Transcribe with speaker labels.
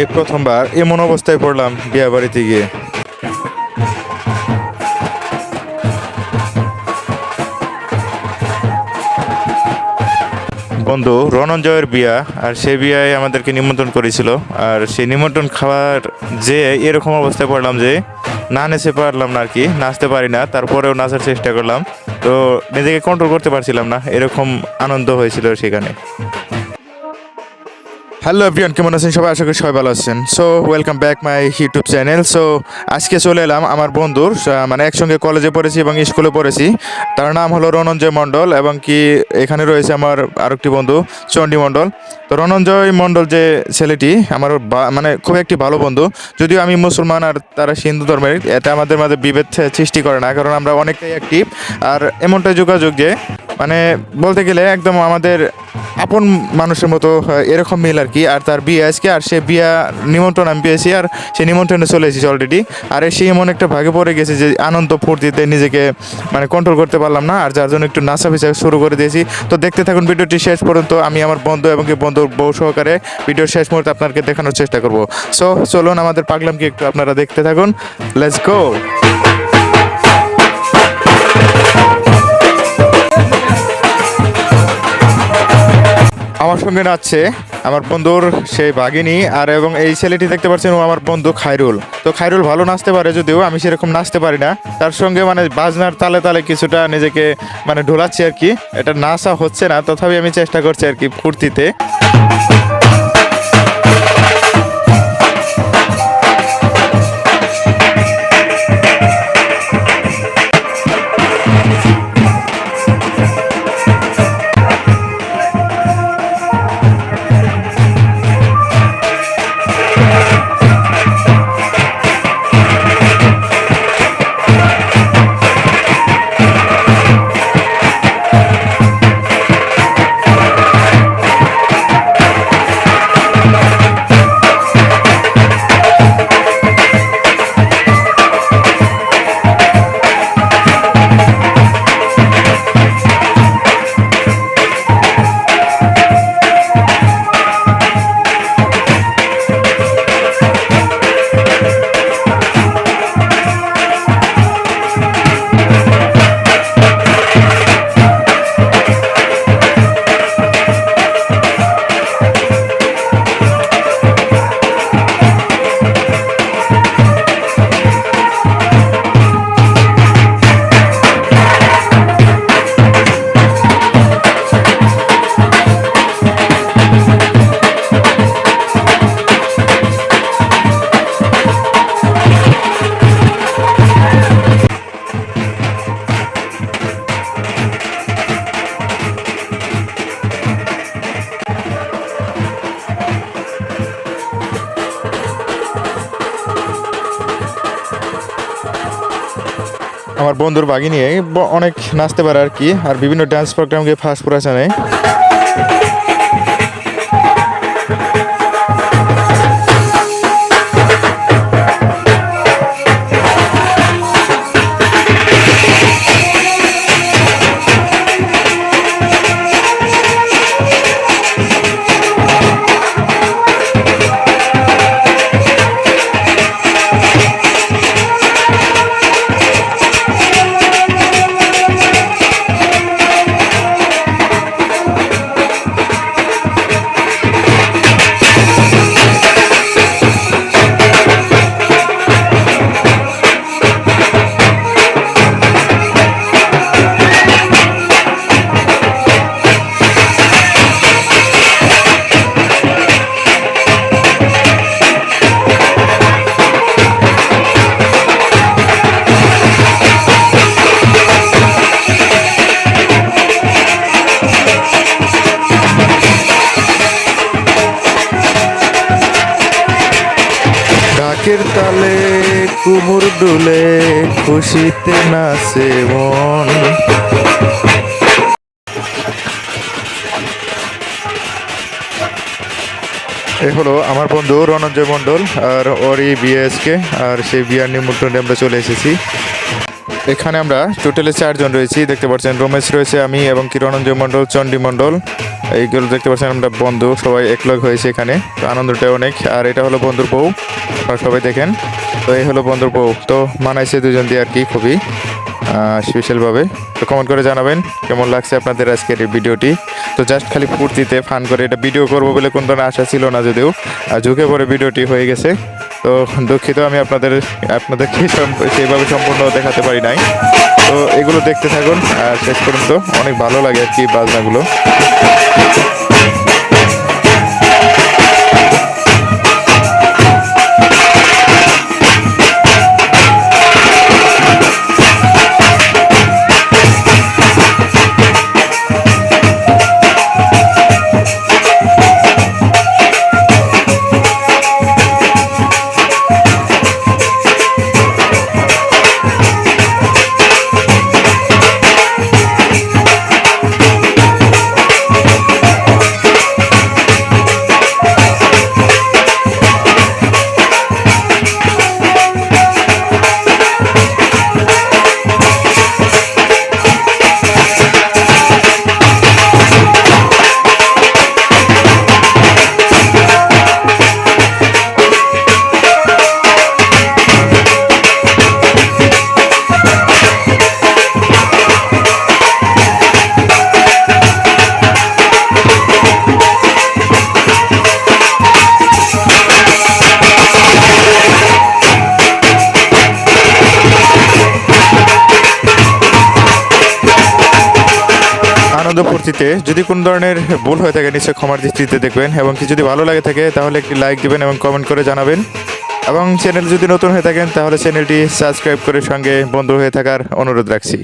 Speaker 1: এই প্রথমবার এমন অবস্থায় পড়লাম বিয়া বাড়িতে গিয়ে। বন্ধু রণঞ্জয়ের বিয়া, আর সে বিয়ায় আমাদেরকে নিমন্ত্রণ করেছিল। আর সেই নিমন্ত্রণ খাওয়ার যে এরকম অবস্থায় পড়লাম যে, না নেচে পারলাম না আর কি, নাচতে পারি না, তারপরেও নাচার চেষ্টা করলাম। তো নিজেকে কন্ট্রোল করতে পারছিলাম না, এরকম আনন্দ হয়েছিল সেখানে। হ্যালো এভরিওয়ান কেমন আছেন? সবাই আশা করি সবাই ভালো আছেন। So welcome back my YouTube channel so আজকে চলে এলাম আমার বন্ধুর মানে একসঙ্গে কলেজে পড়েছি এবং স্কুলে পড়েছি। তার নাম হলো রনঞ্জয় মণ্ডল এবং কি এখানে রয়েছে আমার আরেকটি বন্ধু চণ্ডী মণ্ডল। তো রণঞ্জয় মণ্ডল যে ছেলেটি, আমার মানে খুব একটি ভালো বন্ধু। যদিও আমি মুসলমান আর তারা হিন্দু ধর্মের এটা আমাদের মাঝে বিভেদ সৃষ্টি করে না, কারণ আমরা অনেকটাই অ্যাক্টিভ আর এমনটাই যোগাযোগ যে মানে বলতে গেলে একদম আমাদের আপন মানুষের মতো এরকম মিল আর কি। আর তার বিয়ে আজকে, আর সে বিয়া নিমন্ত্রণ আমি পেয়েছি, আর সে নিমন্ত্রণে চলে এসেছি অলরেডি আর সে এমন একটা ভাগে পড়ে গেছে যে, আনন্দ, ফুর্তিতে নিজেকে মানে কন্ট্রোল করতে পারলাম না, আর যার জন্য একটু নাচা শুরু করে দিয়েছি। তো দেখতে থাকুন, ভিডিওটি শেষ পর্যন্ত। আমি আমার বন্ধু এবং কি বউ সহকারে ভিডিওর শেষ মুহূর্তে আপনাকে দেখানোর চেষ্টা করব। সো চলুন আমাদের পাগলামকে একটু আপনারা দেখতে থাকুন। লেটস গো আমার সঙ্গে নাচছে আমার বন্ধুর সেই বাগিনী আর এবং এই ছেলেটি দেখতে পাচ্ছেন ও আমার বন্ধু খাইরুল তো খাইরুল ভালো নাচতে পারে যদিও, আমি সেরকম নাচতে পারি না। তার সঙ্গে মানে বাজনার তালে তালে কিছুটা নিজেকে মানে ঢোলাচ্ছি আর কি। এটা নাচা হচ্ছে না, তথাপি আমি চেষ্টা করছি আর কি ফুর্তিতে। আমার বন্ধুর বাগিনী ব- অনেক নাচতে পারে আর কি, আর বিভিন্ন ডান্স প্রোগ্রামকে ফার্স্ট পুরাছে নেয় ঢাকের তালে কুমুর ডুলে খুশিতে নাচে মন। এ হলো আমার বন্ধু রণঞ্জয় মণ্ডল আর ওরই বিএসকে আর সেই বিয়ার নিমন্ত্রণে আমরা চলে এসেছি। এখানে আমরা টোটালে চারজন রয়েছি, দেখতে পাচ্ছেন রমেশ রয়েছে আমি এবং কি রণঞ্জয় মণ্ডল চণ্ডী মণ্ডল। এইগুলো দেখতে পাচ্ছেন আমরা বন্ধু, সবাই একলগ হয়েছে এখানে, তো আনন্দটা অনেক। আর এটা হলো বন্ধুর বউ, সবাই দেখেন। তো এই হলো বন্ধুর বউ, তো মানাইছে দুজন দিয়ে আর কি খুবই স্পেশালভাবে তো কমেন্ট করে জানাবেন কেমন লাগছে আপনাদের আজকের এই ভিডিওটি। তো জাস্ট খালি ফুর্তিতে ফান করে এটা ভিডিও করব বলে কোনো ধরনের আশা ছিল না যদিও, আর ঝুঁকে পরে ভিডিওটি হয়ে গেছে। তো দুঃখিত আমি আপনাদের, আপনাদেরকে সেইভাবে সম্পূর্ণ দেখাতে পারি নাই। তো এগুলো দেখতে থাকুন। আর শেষ পর্যন্ত অনেক ভালো লাগে আর কি বাজনাগুলো। ফুর্তিতে যদি কোন ধরনের ভুল হয়ে থাকে নিশ্চয়ই ক্ষমার দৃষ্টিতে দেখবেন এবং কি যদি ভালো লাগে থাকে, তাহলে একটি লাইক দিবেন এবং কমেন্ট করে জানাবেন। এবং চ্যানেল যদি নতুন হয়ে থাকেন, তাহলে চ্যানেলটি সাবস্ক্রাইব করে সঙ্গে বন্ধু হয়ে থাকার অনুরোধ রাখছি।